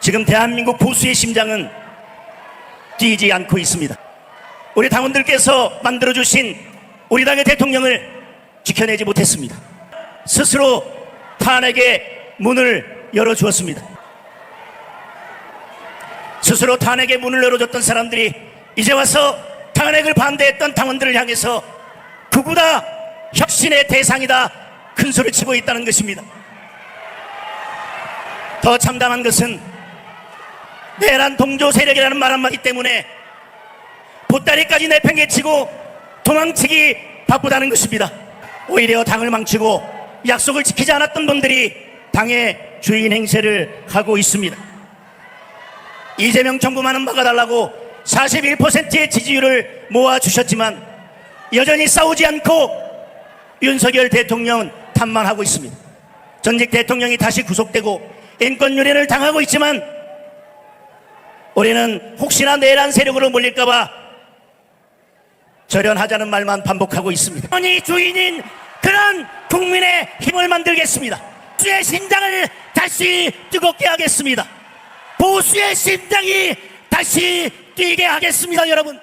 지금 대한민국 보수의 심장은 뛰지 않고 있습니다. 우리 당원들께서 만들어주신 우리 당의 대통령을 지켜내지 못했습니다. 스스로 탄핵의 문을 열어주었습니다. 스스로 탄핵의 문을 열어줬던 사람들이 이제 와서 탄핵을 반대했던 당원들을 향해서 그보다 혁신의 대상이다 큰 소리 치고 있다는 것입니다. 더 참담한 것은 내란 동조 세력이라는 말 한마디 때문에 보따리까지 내팽개치고 도망치기 바쁘다는 것입니다. 오히려 당을 망치고 약속을 지키지 않았던 분들이 당의 주인 행세를 하고 있습니다. 이재명 정부만은 막아달라고 41%의 지지율을 모아주셨지만 여전히 싸우지 않고 윤석열 대통령은 탐만하고 있습니다. 전직 대통령이 다시 구속되고 인권 유린을 당하고 있지만 우리는 혹시나 내란 세력으로 몰릴까봐 절연하자는 말만 반복하고 있습니다. 아니 주인인 그런 국민의 힘을 만들겠습니다. 보수의 심장을 다시 뜨겁게 하겠습니다. 보수의 심장이 다시 뛰게 하겠습니다, 여러분.